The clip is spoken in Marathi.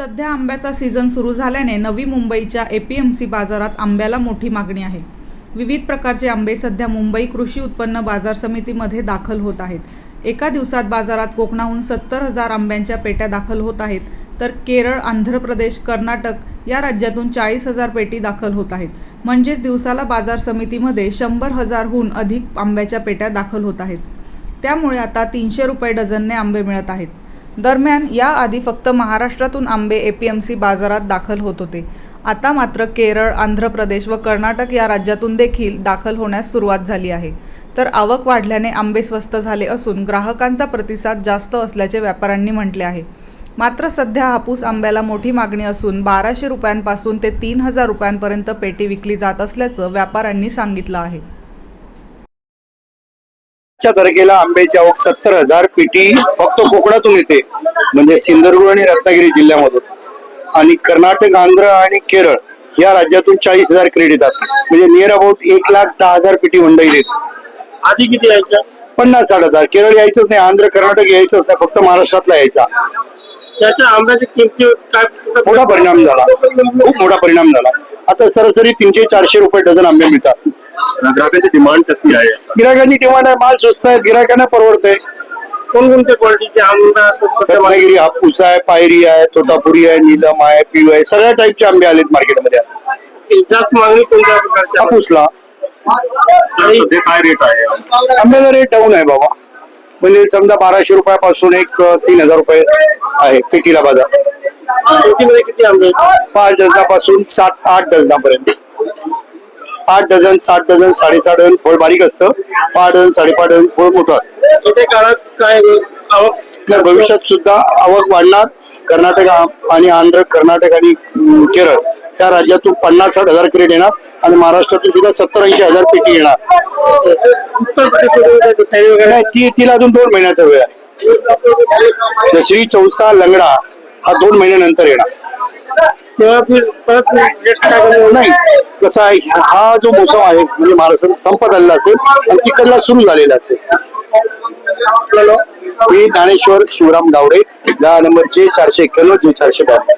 सध्या आंब्याचा सीझन सुरू झाल्याने नवी मुंबईच्या ए पी एम सी बाजारात आंब्याला मोठी मागणी आहे. विविध प्रकारचे आंबे सध्या मुंबई कृषी उत्पन्न बाजार समितीमध्ये दाखल होत आहेत. एका दिवसात बाजारात कोकणाहून सत्तर हजार आंब्यांच्या पेट्या दाखल होत आहेत तर केरळ आंध्र प्रदेश कर्नाटक या राज्यातून चाळीस हजार पेटी दाखल होत आहेत. म्हणजेच दिवसाला बाजार समितीमध्ये शंभर हजारहून अधिक आंब्याच्या पेट्या दाखल होत आहेत. त्यामुळे आता तीनशे रुपये डझनने आंबे मिळत आहेत. दरम्यान याआधी फक्त महाराष्ट्रातून आंबे एपीएमसी बाजारात दाखल होत होते. आता मात्र केरळ आंध्र प्रदेश व कर्नाटक या राज्यातून देखील दाखल होण्यास सुरुवात झाली आहे. तर आवक वाढल्याने आंबे स्वस्त झाले असून ग्राहकांचा प्रतिसाद जास्त असल्याचे व्यापाऱ्यांनी म्हटले आहे. मात्र सध्या हापूस आंब्याला मोठी मागणी असून बाराशे रुपयांपासून ते तीन हजार रुपयांपर्यंत पेटी विकली जात असल्याचं व्यापाऱ्यांनी सांगितलं आहे. च्या तारखेला आंब्याची आवक सत्तर हजार पेटी फक्त कोकणातून येते. म्हणजे सिंधुदुर्ग आणि रत्नागिरी जिल्ह्यामधून. आणि कर्नाटक आंध्र आणि केरळ या राज्यातून चाळीस हजार क्रेड येतात. म्हणजे नियर अबाउट एक लाख दहा हजार पेटी मंडई येते आधी किती यायच्या? पन्नास साठ हजार. केरळ यायचंच नाही आंध्र कर्नाटक यायचंच नाही फक्त महाराष्ट्रातला यायचा. त्याच्या आंब्याच्या किमती काय? मोठा परिणाम झाला. खूप मोठा परिणाम झाला. आता सरासरी तीनशे चारशे रुपये डझन आंबे मिळतात. ग्राहकांची डिमांड कशी आहे? गिरायकांची डिमांड आहे माल स्वस्त आहे गिरायकांना परवडतंय. कोणकोणत्या क्वालिटीचे आंबा असं सध्या रत्नागिरी हापूस आहे पायरी आहे तोतापुरी आहे नीलम आहे पिऊ आहे सगळ्या टाईपचे आंबे आलेत मार्केटमध्ये आता. जास्त मागणी कोणत्या प्रकारच्या हापूसला. आणि काय रेट आहे? आंब्याचा रेट डाऊन आहे बाबा. म्हणजे समजा बाराशे रुपयापासून एक अं, तीन हजार रुपये आहे पेटीला बाजार. पेटीमध्ये किती आंबे आहेत? पाच डझनापासून सात आठ डझनापर्यंत. आठ डझन सात डझन साडेसात डझन फळ बारीक असतं. पाच डझन साडेपाच डझन फळ मोठं असतं. येत्या काळात काय आवक? तर भविष्यात सुद्धा आवक वाढणार. कर्नाटक आणि आंध्र कर्नाटक आणि केरळ त्या राज्यातून पन्नास साठ हजार क्रेट येणार आणि महाराष्ट्रातून सुद्धा सत्तर ऐंशी हजार पेटी येणार. नाही, ती तिला अजून दोन महिन्याचा वेळ आहे. दसरी चौसा लंगडा हा दोन महिन्यानंतर येणार. तेव्हा फिर परत रेट्स काय कमी होणार? नाही. कसं आहे हा जो मोसम आहे म्हणजे महाराष्ट्रात संपत आलेला असेल आणि तिकडला सुरू झालेला असेल. मी ज्ञानेश्वर शिवराम गावडे दहा नंबरचे चारशे एक्क्याण्णव जे चारशे बारा